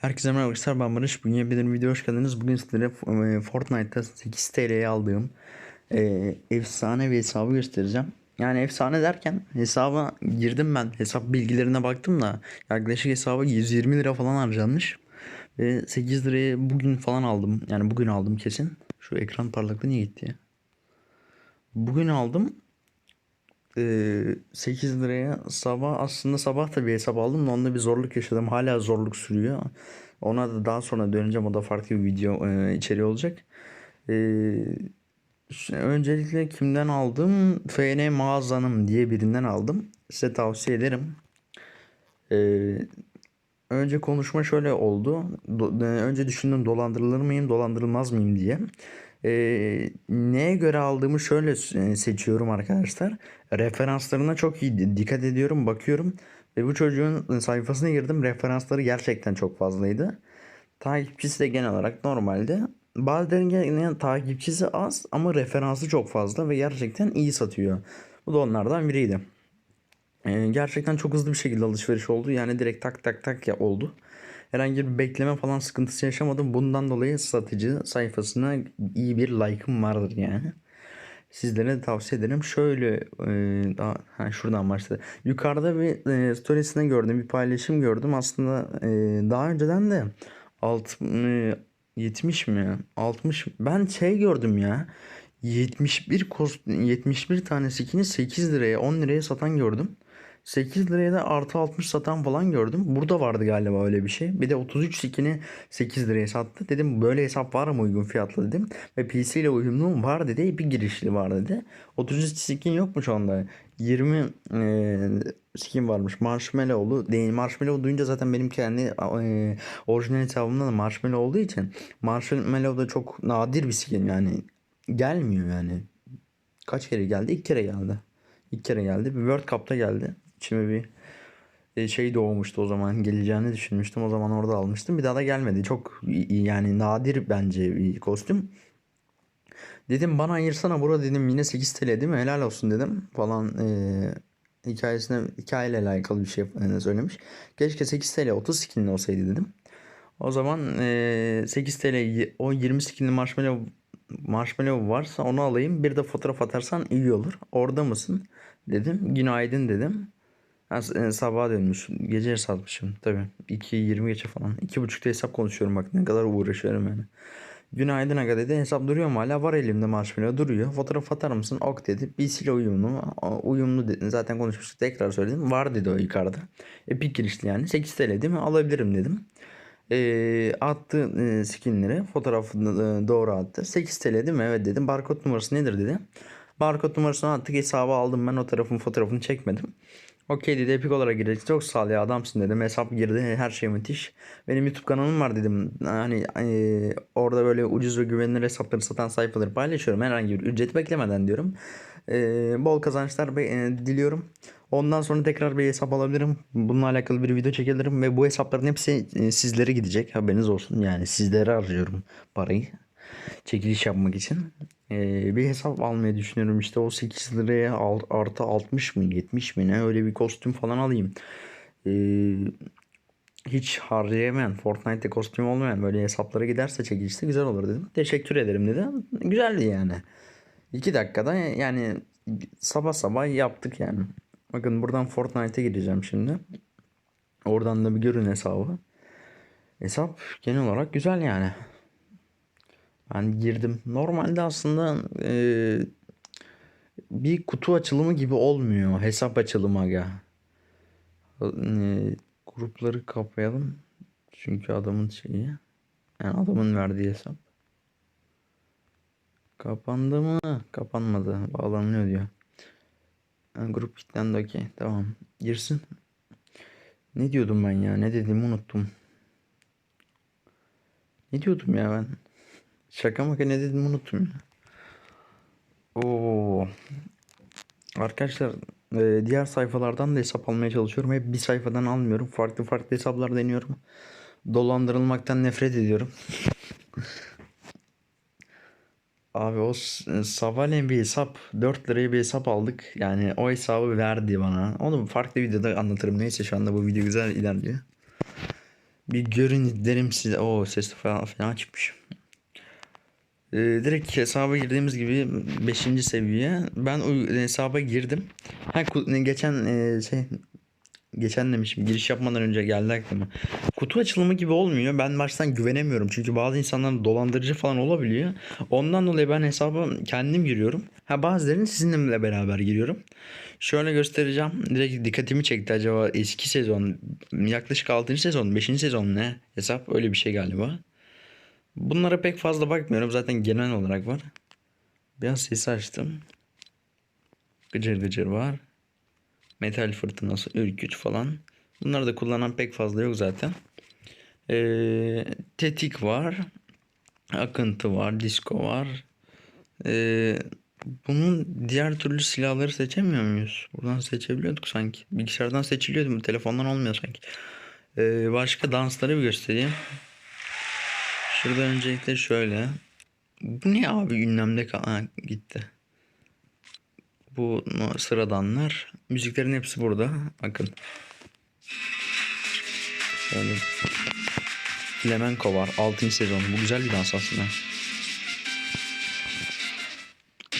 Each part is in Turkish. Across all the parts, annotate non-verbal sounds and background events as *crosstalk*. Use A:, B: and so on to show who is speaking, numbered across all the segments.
A: Herkese merhaba arkadaşlar ben Barış. Bugün yeni bir video hoş geldiniz. Bugün sizlere e, Fortnite'ta 8 TL'ye aldığım e, efsane bir hesabı göstereceğim. Yani efsane derken hesaba girdim ben. Hesap bilgilerine baktım da yaklaşık hesaba 120 lira falan harcanmış. Ve 8 liraya bugün falan aldım. Yani bugün aldım kesin. Şu ekran parlaklığı niye gitti ya? Bugün aldım. Ee, 8 liraya sabah aslında sabah da bir hesap aldım da onda bir zorluk yaşadım. Hala zorluk sürüyor. Ona da daha sonra döneceğim. O da farklı bir video e, içeriği olacak. Ee, ş- öncelikle kimden aldım? FN Mağazanım diye birinden aldım. Size tavsiye ederim. Ee, önce konuşma şöyle oldu. Do- e, önce düşündüm dolandırılır mıyım, dolandırılmaz mıyım diye. Ee, neye göre aldığımı şöyle e, seçiyorum arkadaşlar. Referanslarına çok iyi di- dikkat ediyorum, bakıyorum. Ve bu çocuğun sayfasına girdim. Referansları gerçekten çok fazlaydı. Takipçisi de genel olarak normalde. Bazılarının gene takipçisi az ama referansı çok fazla ve gerçekten iyi satıyor. Bu da onlardan biriydi. Ee, gerçekten çok hızlı bir şekilde alışveriş oldu. Yani direkt tak tak tak ya oldu. Herhangi bir bekleme falan sıkıntısı yaşamadım. Bundan dolayı satıcı sayfasına iyi bir like'ım vardır yani. Sizlere de tavsiye ederim. Şöyle e, daha ha, şuradan başladı. Yukarıda bir e, storiesine gördüm, bir paylaşım gördüm. Aslında e, daha önceden de alt e, 70 mi? 60 ben şey gördüm ya. 71 kost 71 tane skin'i 8 liraya 10 liraya satan gördüm. 8 liraya da artı 60 satan falan gördüm. Burada vardı galiba öyle bir şey. Bir de 33 skin'i 8 liraya sattı. Dedim böyle hesap var mı uygun fiyatlı dedim. Ve PC ile uyumlu mu var dedi. Bir girişli var dedi. 33 skin yok mu şu anda? 20 e, skin varmış. Marshmallow'lu değil. Marshmallow duyunca zaten benim kendi e, orijinal hesabımda da Marshmallow olduğu için Marshmallow da çok nadir bir skin yani. Gelmiyor yani. Kaç kere geldi? İlk kere geldi. İlk kere geldi. Bir World Cup'ta geldi. İçime bir e, şey doğmuştu o zaman. Geleceğini düşünmüştüm. O zaman orada almıştım. Bir daha da gelmedi. Çok yani nadir bence bir kostüm. Dedim bana ayırsana bura dedim yine 8 TL değil mi? Helal olsun dedim falan e, hikayesine hikayeyle alakalı bir şey e, söylemiş. Keşke 8 TL 30 skinli olsaydı dedim. O zaman e, 8 TL o 20 skinli marshmallow marshmallow varsa onu alayım. Bir de fotoğraf atarsan iyi olur. Orada mısın? Dedim. Günaydın dedim. Ha, e, sabaha dönmüş. Gece hesapmışım tabii. 2.20 geçe falan. 2.30'da hesap konuşuyorum bak ne kadar uğraşıyorum yani. Günaydın aga dedi. Hesap duruyor mu hala? Var elimde marshmallow duruyor. Fotoğraf atar mısın? Ok dedi. BC uyumlu mu? "Aa, Uyumlu dedi. Zaten konuşmuştuk. Tekrar söyledim. Var dedi o yukarıda. Epic girişli yani. 8 TL değil mi? Alabilirim dedim. Ee, attı e, skinleri. Fotoğrafını e, doğru attı. 8 TL değil mi? Evet dedim. Barkod numarası nedir dedi. Barkod numarasını attık. Hesabı aldım. Ben o tarafın fotoğrafını çekmedim. Okey dedi Epic olarak girecek. Çok sağ ol ya adamsın dedim. Hesap girdi. Her şey müthiş. Benim YouTube kanalım var dedim. Hani e, orada böyle ucuz ve güvenilir hesapları satan sayfaları paylaşıyorum. Herhangi bir ücret beklemeden diyorum. E, bol kazançlar be- e, diliyorum. Ondan sonra tekrar bir hesap alabilirim. Bununla alakalı bir video çekebilirim. Ve bu hesapların hepsi e, sizlere gidecek. Haberiniz olsun. Yani sizlere harcıyorum parayı. Çekiliş yapmak için. E, bir hesap almayı düşünüyorum. İşte o 8 liraya al- artı 60 mı 70 mi ne öyle bir kostüm falan alayım. E, hiç harcayamayan, Fortnite'te kostüm olmayan böyle hesaplara giderse çekilişte güzel olur dedim. Teşekkür ederim dedi. Güzeldi yani. 2 dakikada yani sabah sabah yaptık yani. Bakın buradan Fortnite'e gireceğim şimdi. Oradan da bir görün hesabı. Hesap genel olarak güzel yani. Ben girdim. Normalde aslında e, bir kutu açılımı gibi olmuyor. Hesap açılımı aga. E, grupları kapayalım. Çünkü adamın şeyi. Yani adamın verdiği hesap. Kapandı mı? Kapanmadı. Bağlanıyor diyor. Ha, grup kilitlendi okey. Tamam. Girsin. Ne diyordum ben ya? Ne dediğimi unuttum. Ne diyordum ya ben? Şaka maka ne dediğimi unuttum. Oo. Arkadaşlar e, diğer sayfalardan da hesap almaya çalışıyorum. Hep bir sayfadan almıyorum. Farklı farklı hesaplar deniyorum. Dolandırılmaktan nefret ediyorum. *laughs* Abi o s- Savalen bir hesap 4 liraya bir hesap aldık. Yani o hesabı verdi bana. Onu farklı videoda anlatırım. Neyse şu anda bu video güzel ilerliyor. Bir görün derim size. O ses falan fena çıkmış. Ee, direkt hesaba girdiğimiz gibi 5. seviye. Ben o hesaba girdim. Ha, geçen e, şey geçen demişim giriş yapmadan önce geldi aklıma. Kutu açılımı gibi olmuyor. Ben baştan güvenemiyorum. Çünkü bazı insanlar dolandırıcı falan olabiliyor. Ondan dolayı ben hesaba kendim giriyorum. Ha bazılarını sizinle beraber giriyorum. Şöyle göstereceğim. Direkt dikkatimi çekti acaba eski sezon yaklaşık 6. sezon 5. sezon ne hesap öyle bir şey galiba. Bunlara pek fazla bakmıyorum. Zaten genel olarak var. Biraz sesi açtım. Gıcır gıcır var. Metal fırtınası, ürküç falan. Bunları da kullanan pek fazla yok zaten. Ee, tetik var. Akıntı var. Disco var. Ee, bunun diğer türlü silahları seçemiyor muyuz? Buradan seçebiliyorduk sanki. Bilgisayardan seçiliyordu mu? Telefondan olmuyor sanki. Ee, başka dansları bir göstereyim. Şurada öncelikle şöyle. Bu ne abi ünlemde kal- ha, gitti. Bu sıradanlar. Müziklerin hepsi burada. Bakın. Şöyle. Flamenco var. 6. sezon. Bu güzel bir dans aslında.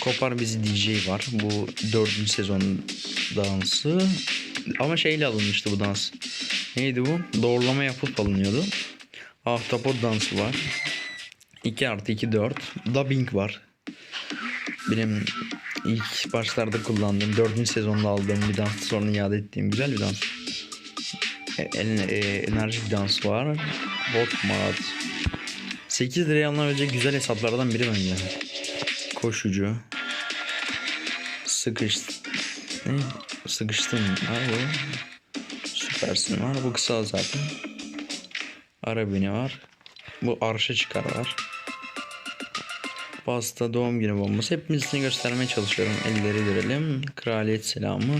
A: Kopar bizi DJ var. Bu 4. sezon dansı. Ama şeyle alınmıştı bu dans. Neydi bu? Doğrulama yapıp alınıyordu. Ahtapot dansı var. 2 artı 2 4. Dubbing var. Benim ilk başlarda kullandığım 4. sezonda aldığım bir dans sonra iade ettiğim güzel bir dans. En- e, enerjik dans var. Bot mat. 8 liraya alınabilecek güzel hesaplardan biri bence. Koşucu. Sıkış. Ne? Sıkıştım var. Süpersin var. Bu kısa zaten. Arabini var. Bu arşa çıkar var. Pasta doğum günü bombası. Hepimizini göstermeye çalışıyorum. Elleri görelim. Kraliyet selamı.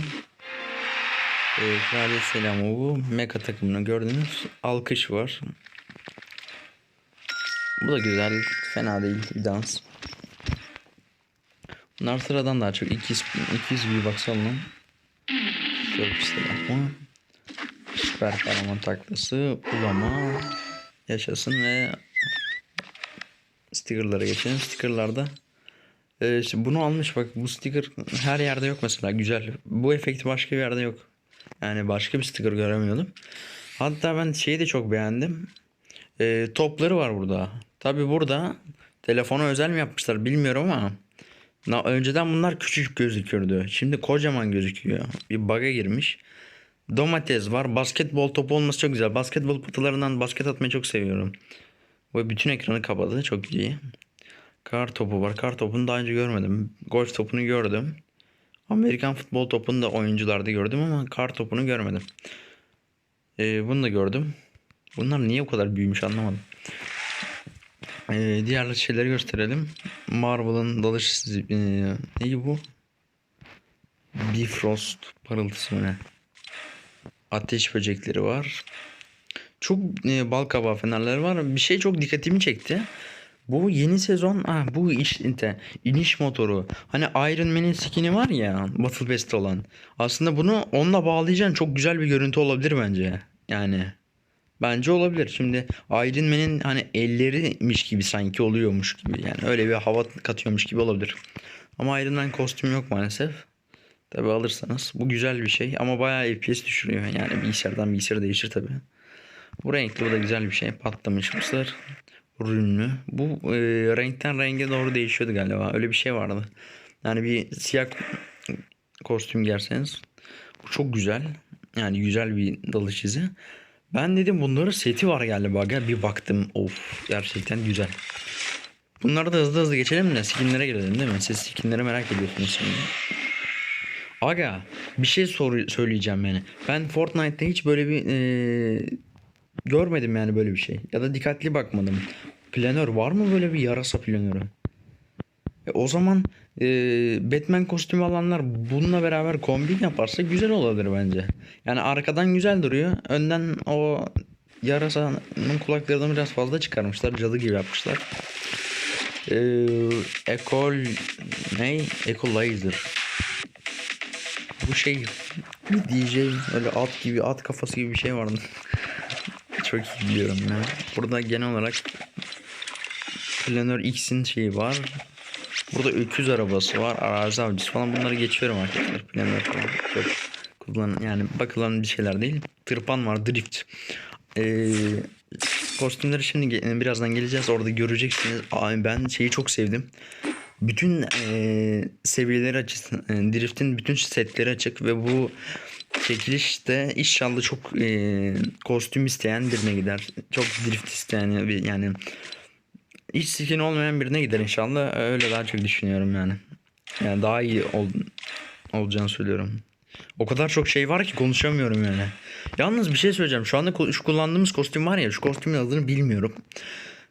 A: Ee, kraliyet selamı bu. Meka takımını gördünüz. Alkış var. Bu da güzel. Fena değil dans. Bunlar sıradan daha çok 200, 200 bir baksalım. Çok selamı. Süper kahraman taklası. Ulama. Yaşasın ve stickerlara geçelim. Stickerlarda e, işte bunu almış bak bu sticker her yerde yok mesela güzel. Bu efekti başka bir yerde yok. Yani başka bir sticker göremiyordum. Hatta ben şeyi de çok beğendim. E, topları var burada. Tabi burada telefona özel mi yapmışlar bilmiyorum ama önceden bunlar küçük gözükürdü. Şimdi kocaman gözüküyor. Bir bug'a girmiş. Domates var. Basketbol topu olması çok güzel. Basketbol kutularından basket atmayı çok seviyorum. Ve bütün ekranı kapadı. Çok iyi. Kar topu var. Kar topunu daha önce görmedim. Golf topunu gördüm. Amerikan futbol topunu da oyuncularda gördüm ama kar topunu görmedim. Ee, bunu da gördüm. Bunlar niye bu kadar büyümüş anlamadım. Ee, diğer şeyleri gösterelim. Marvel'ın dalış e, neyi bu? Bifrost parıltısı mı ne? Ateş böcekleri var. Çok e, bal kabağı fenerleri var. Bir şey çok dikkatimi çekti. Bu yeni sezon ah bu iş iniş motoru. Hani Iron Man'in skin'i var ya Battle Pass'te olan. Aslında bunu onunla bağlayacaksın çok güzel bir görüntü olabilir bence. Yani bence olabilir. Şimdi Iron Man'in hani ellerimiş gibi sanki oluyormuş gibi. Yani öyle bir hava katıyormuş gibi olabilir. Ama Iron Man kostüm yok maalesef. Tabi alırsanız bu güzel bir şey ama bayağı FPS düşürüyor. Yani bilgisayardan bilgisayara değişir tabi. Bu renkli bu da güzel bir şey. Patlamış mısır. Rünlü. Bu e, renkten renge doğru değişiyordu galiba. Öyle bir şey vardı. Yani bir siyah kostüm giyerseniz. Bu çok güzel. Yani güzel bir dalış izi. Ben dedim bunların seti var galiba. Gel bir baktım. Of gerçekten güzel. Bunları da hızlı hızlı geçelim de skinlere gelelim değil mi? Siz skinleri merak ediyorsunuz şimdi. Aga bir şey sor söyleyeceğim yani. Ben Fortnite'da hiç böyle bir e, görmedim yani böyle bir şey. Ya da dikkatli bakmadım. Planör var mı böyle bir yarasa planörü? E, o zaman e, Batman kostümü alanlar bununla beraber kombin yaparsa güzel olabilir bence. Yani arkadan güzel duruyor. Önden o yarasanın kulaklarını biraz fazla çıkarmışlar. Cadı gibi yapmışlar. E, Ekol ne? Equalizer. Bu şey DJ öyle at gibi at kafası gibi bir şey vardı. çok iyi biliyorum ya. Burada genel olarak Planör X'in şeyi var. Burada öküz arabası var. Arazi avcısı falan bunları geçiyorum arkadaşlar. Planör falan çok kullan yani bakılan bir şeyler değil. Tırpan var, drift. Ee, kostümleri şimdi birazdan geleceğiz. Orada göreceksiniz. Ay, ben şeyi çok sevdim. Bütün eee seviyeleri açık. e, Drift'in bütün setleri açık ve bu çekilişte inşallah çok eee, kostüm isteyen birine gider. Çok drift isteyen yani hiç skin olmayan birine gider inşallah. Öyle daha çok düşünüyorum yani. Yani daha iyi ol, olacağını söylüyorum. O kadar çok şey var ki konuşamıyorum yani. Yalnız bir şey söyleyeceğim. Şu anda şu kullandığımız kostüm var ya şu kostümün adını bilmiyorum.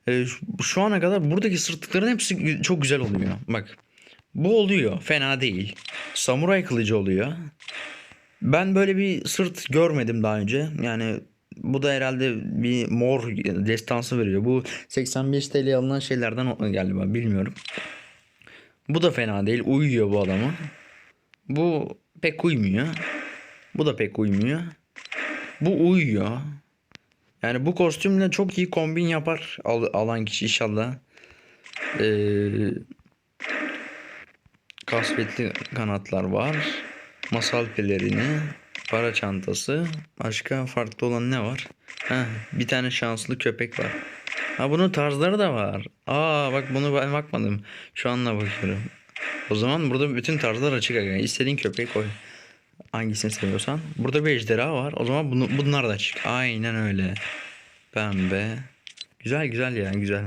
A: Ee, şu- ana kadar buradaki sırtlıkların hepsi çok güzel oluyor. Bak. Bu oluyor. Fena değil. Samuray kılıcı oluyor. Ben böyle bir sırt görmedim daha önce. Yani bu da herhalde bir mor destansı veriyor. Bu 85 TL alınan şeylerden o- galiba bilmiyorum. Bu da fena değil. Uyuyor bu adama. Bu pek uymuyor. Bu da pek uymuyor. Bu uyuyor. Yani bu kostümle çok iyi kombin yapar al- alan kişi inşallah. Ee, kasvetli kanatlar var. Masal pelerini. Para çantası. Başka farklı olan ne var? Heh, bir tane şanslı köpek var. Ha bunun tarzları da var. Aa bak bunu ben bakmadım. Şu anla bakıyorum. O zaman burada bütün tarzlar açık. aga. İstediğin köpeği koy. Hangisini seviyorsan. Burada bir ejderha var. O zaman bunu, bunlar da açık. Aynen öyle. Pembe. Güzel güzel ya güzel.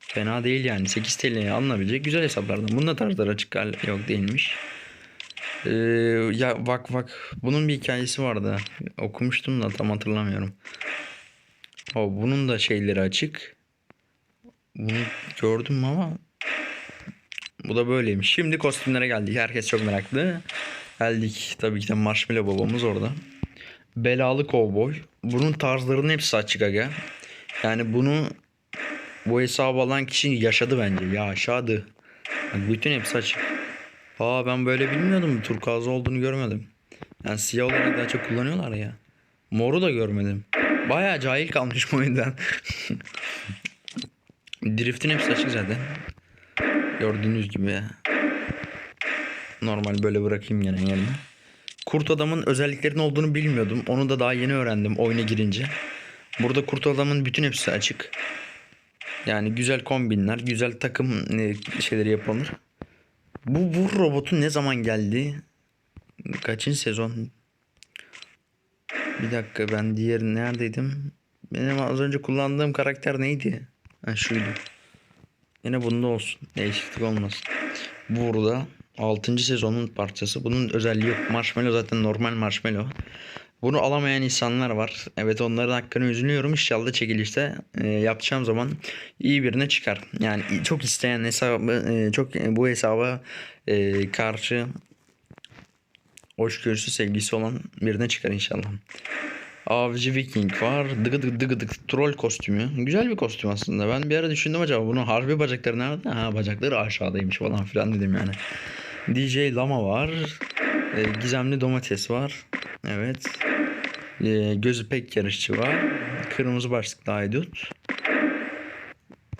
A: Fena değil yani. 8 TL'ye alınabilecek güzel hesaplardan. Bunun da tarzları açık yok değilmiş. Ee, ya bak bak. Bunun bir hikayesi vardı. Okumuştum da tam hatırlamıyorum. O bunun da şeyleri açık. Bunu gördüm ama bu da böyleymiş. Şimdi kostümlere geldik. Herkes çok meraklı. Geldik tabii ki de Marshmallow babamız orada. Belalı kovboy. Bunun tarzlarının hepsi açık aga. Yani bunu bu hesabı alan kişi yaşadı bence. Yaşadı. Bak bütün hepsi açık. Aa ben böyle bilmiyordum. Turkuazlı olduğunu görmedim. Yani siyah olarak daha çok kullanıyorlar ya. Moru da görmedim. Bayağı cahil kalmış *laughs* bu yüzden. Drift'in hepsi açık zaten. Gördüğünüz gibi. Normal böyle bırakayım gene yerine. Kurt adamın özelliklerinin olduğunu bilmiyordum. Onu da daha yeni öğrendim oyuna girince. Burada kurt adamın bütün hepsi açık. Yani güzel kombinler, güzel takım e, şeyleri yapılır. Bu vur robotu ne zaman geldi? Kaçıncı sezon? Bir dakika ben diğer neredeydim? Benim az önce kullandığım karakter neydi? Ha şuydu. Yine bunda olsun. Değişiklik olmasın. Burada 6. sezonun parçası. Bunun özelliği yok. Marshmallow zaten normal marshmallow. Bunu alamayan insanlar var. Evet onların hakkını üzülüyorum. İnşallah çekilişte e, yapacağım zaman iyi birine çıkar. Yani çok isteyen hesabı e, çok bu hesaba e, karşı hoşgörüsü sevgisi olan birine çıkar inşallah. Avcı Viking var. Dıgı dıgı dıgı dıgı troll kostümü. Güzel bir kostüm aslında. Ben bir ara düşündüm acaba bunun harbi bacakları nerede? Ha bacakları aşağıdaymış falan filan dedim yani. DJ Lama var. E, gizemli domates var. Evet. E, gözü pek yarışçı var. Kırmızı başlıklı haydut.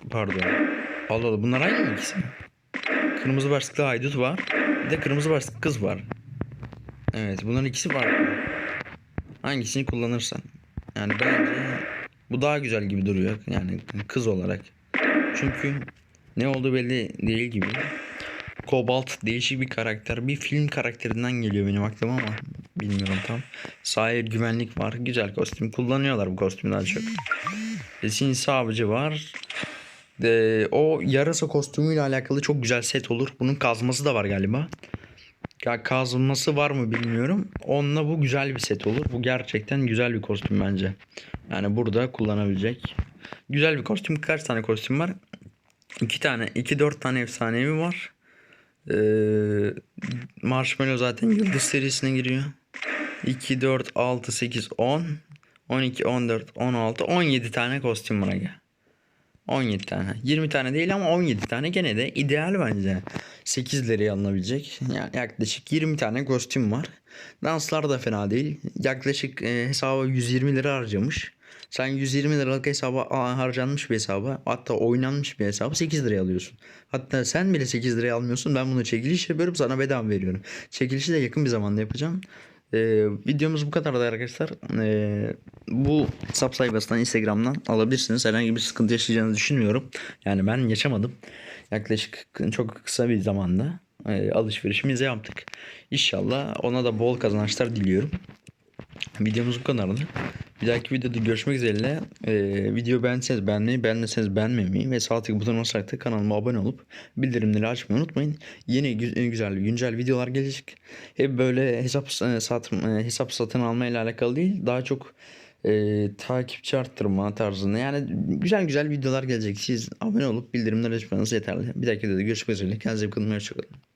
A: Pardon. Allah Allah bunlar aynı mı ikisi? Kırmızı başlıklı haydut var. Bir de kırmızı başlıklı kız var. Evet bunların ikisi farklı. Hangisini kullanırsan. Yani bence bu daha güzel gibi duruyor. Yani kız olarak. Çünkü ne olduğu belli değil gibi. Kobalt değişik bir karakter. Bir film karakterinden geliyor benim aklıma ama bilmiyorum tam. Sahip güvenlik var. Güzel kostüm. Kullanıyorlar bu kostümü daha çok. E, Sinsi avcı var. E, o yarasa kostümüyle alakalı çok güzel set olur. Bunun kazması da var galiba. Ya kazması var mı bilmiyorum. Onunla bu güzel bir set olur. Bu gerçekten güzel bir kostüm bence. Yani burada kullanabilecek. Güzel bir kostüm. Kaç tane kostüm var? İki tane, iki dört tane efsanevi var. Ee, Marshmallow zaten Yıldız serisine giriyor. 2, 4, 6, 8, 10, 12, 14, 16, 17 tane kostüm var aga. 17 tane. 20 tane değil ama 17 tane gene de ideal bence. 8 liraya alınabilecek. Yani yaklaşık 20 tane kostüm var. Danslar da fena değil. Yaklaşık e, hesaba 120 lira harcamış. Sen 120 liralık hesaba harcanmış bir hesaba hatta oynanmış bir hesabı 8 liraya alıyorsun. Hatta sen bile 8 liraya almıyorsun. Ben bunu çekiliş yapıyorum sana bedava veriyorum. Çekilişi de yakın bir zamanda yapacağım. Ee, videomuz bu kadardı arkadaşlar. Ee, bu hesap sayfasından Instagram'dan alabilirsiniz. Herhangi bir sıkıntı yaşayacağınızı düşünmüyorum. Yani ben yaşamadım. Yaklaşık çok kısa bir zamanda e, alışverişimizi yaptık. İnşallah ona da bol kazançlar diliyorum. Videomuz bu kadardı. Bir dahaki videoda görüşmek üzere. Ee, video beğenseniz beğenmeyi, beğenmeseniz beğenmemeyi ve sağ tık butonuna basarak da kanalıma abone olup bildirimleri açmayı unutmayın. Yeni gü- güzel güncel videolar gelecek. Hep böyle hesap e, satın e, hesap satın alma ile alakalı değil. Daha çok e, takipçi arttırma tarzında. Yani güzel güzel videolar gelecek. Siz abone olup bildirimleri açmanız yeterli. Bir dahaki videoda görüşmek üzere. Kendinize iyi bakın. Hoşçakalın.